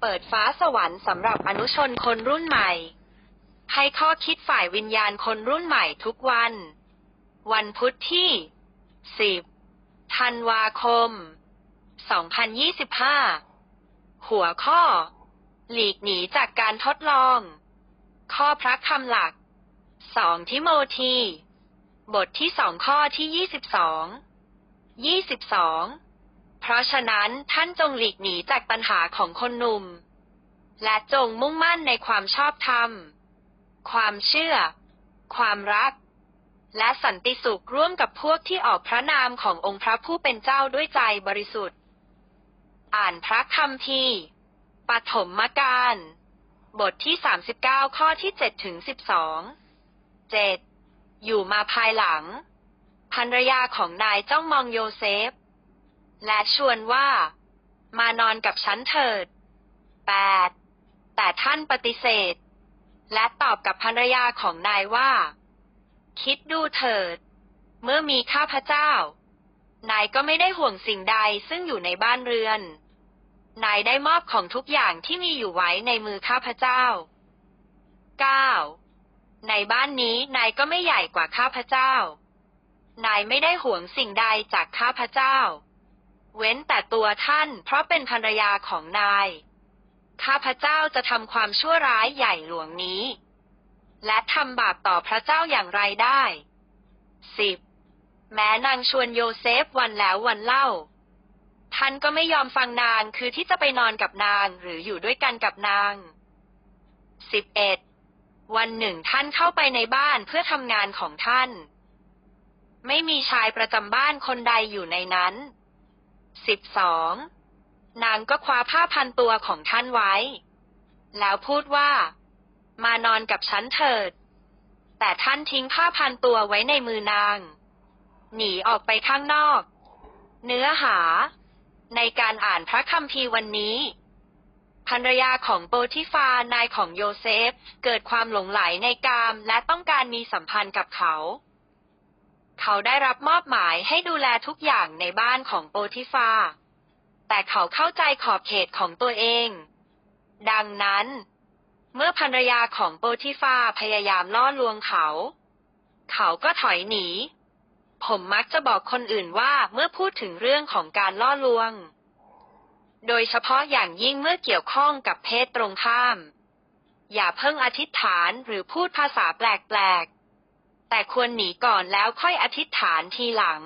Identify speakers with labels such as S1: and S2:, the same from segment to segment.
S1: เปิดฟ้าสวรรค์สำหรับอนุชนคนรุ่นใหม่ ให้ข้อคิดฝ่ายวิญญาณคนรุ่นใหม่ทุกวัน วันพุธที่ 10 ธันวาคม 2025 หัวข้อ หลีกหนีจากการทดลอง ข้อพระคำหลัก 2 ทิโมธี บทที่สองข้อที่ 22 22 เพราะฉะนั้นท่านจงหลีกหนีจากปัญหาของคนหนุ่ม และจงมุ่งมั่นในความชอบธรรม ความเชื่อ ความรัก และสันติสุขร่วมกับพวกที่ออกพระนามขององค์พระผู้เป็นเจ้าด้วยใจบริสุทธิ์ อ่านพระคัมภีร์ปฐมกาลบทที่ 39 ข้อที่7ถึง12 7. อยู่มาภายหลังภรรยาของนายจ้องมองโยเซฟ และชวนว่า มานอนกับฉันเถิด 8. แต่ท่านปฏิเสธ และตอบกับภรรยาของนายว่า คิดดูเถิด เมื่อมีข้าพเจ้า นายก็ไม่ได้ห่วงสิ่งใดซึ่งอยู่ในบ้านเรือน นายได้มอบของทุกอย่างที่มีอยู่ไว้ในมือข้าพเจ้า 9. ในบ้านนี้นายก็ไม่ใหญ่กว่าข้าพเจ้านายไม่ได้ห่วงสิ่งใดจากข้าพเจ้า เว้นแต่ตัวท่าน เพราะเป็นภรรยาของนาย ข้าพเจ้าจะทำความชั่วร้ายใหญ่หลวงนี้ และทำบาปต่อพระเจ้าอย่างไรได้ 10. แม้นางชวนโยเซฟวันแล้ววันเล่า ท่านก็ไม่ยอมฟังนางคือที่จะไปนอนกับนางหรืออยู่ด้วยกันกับนาง 11. วันหนึ่งท่านเข้าไปในบ้านเพื่อทำงานของท่าน ไม่มีชายประจำบ้านคนใดอยู่ในนั้น 12. นางก็คว้าผ้าพันตัวของท่านไว้ แล้วพูดว่า มานอนกับฉันเถิด แต่ท่านทิ้งผ้าพันตัวไว้ในมือนาง หนีออกไปข้างนอก เนื้อหา ในการอ่านพระคัมภีร์วันนี้ภรรยาของโปติฟานายของโยเซฟ เกิดความหลงไหลในกามและต้องการมีสัมพันธ์กับเขา เขาได้รับมอบหมายให้ดูแลทุกอย่างในบ้านของโปติฟา แต่เขาเข้าใจขอบเขตของตัวเอง ดังนั้น เมื่อภรรยาของโปติฟาพยายามล่อลวงเขา เขาก็ถอยหนี ผมมักจะบอกคนอื่นว่าเมื่อพูดถึงเรื่องของการล่อลวง โดยเฉพาะอย่างยิ่งเมื่อเกี่ยวข้องกับเพศตรงข้าม อย่าเพิ่งอธิษฐานหรือพูดภาษาแปลกๆ แต่ควรหนีก่อนแล้วค่อยอธิษฐานทีหลัง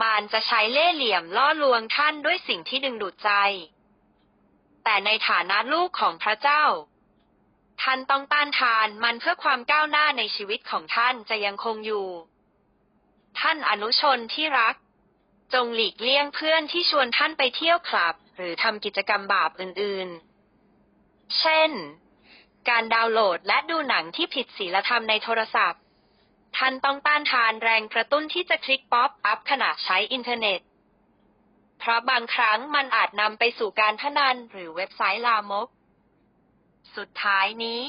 S1: มารจะใช้เล่ห์เหลี่ยมล่อลวงท่านด้วยสิ่งที่ดึงดูดใจ แต่ในฐานะลูกของพระเจ้า ท่านต้องต้านทานมันเพื่อความก้าวหน้าในชีวิตของท่านจะยังคงอยู่ ท่านอนุชนที่รัก จงหลีกเลี่ยงเพื่อนที่ชวนท่านไปเที่ยวคลับ หรือทำกิจกรรมบาปอื่นๆ เช่น การดาวน์โหลดและดูหนังที่ผิดศีลธรรมในโทรศัพท์ ท่านต้องต้านทานแรงกระตุ้นที่จะคลิกป๊อปอัพขณะใช้อินเทอร์เน็ต เพราะบางครั้งมันอาจนำไปสู่การพนันหรือเว็บไซต์ลามก สุดท้ายนี้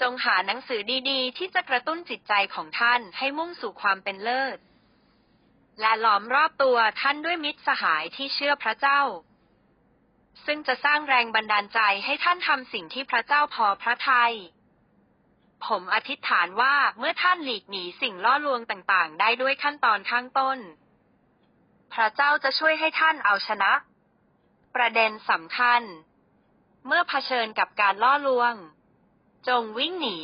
S1: จงหาหนังสือดีๆ ที่จะกระตุ้นจิตใจของท่านให้มุ่งสู่ความเป็นเลิศ และหลอมรอบตัวท่านด้วยมิตรสหายที่เชื่อพระเจ้า ซึ่งจะสร้างแรงบันดาลใจให้ท่านทำสิ่งที่พระเจ้าพอพระทยัย ผมอธิษฐานว่าเมื่อท่านหลีกหนีสิ่งล่อลวงต่างๆ ได้ด้วยขั้นตอนข้างต้น พระเจ้าจะช่วยให้ท่านเอาชนะ ประเด็นสำคัญ เมื่อเผชิญกับการล่อลวง จงวิ่งหนี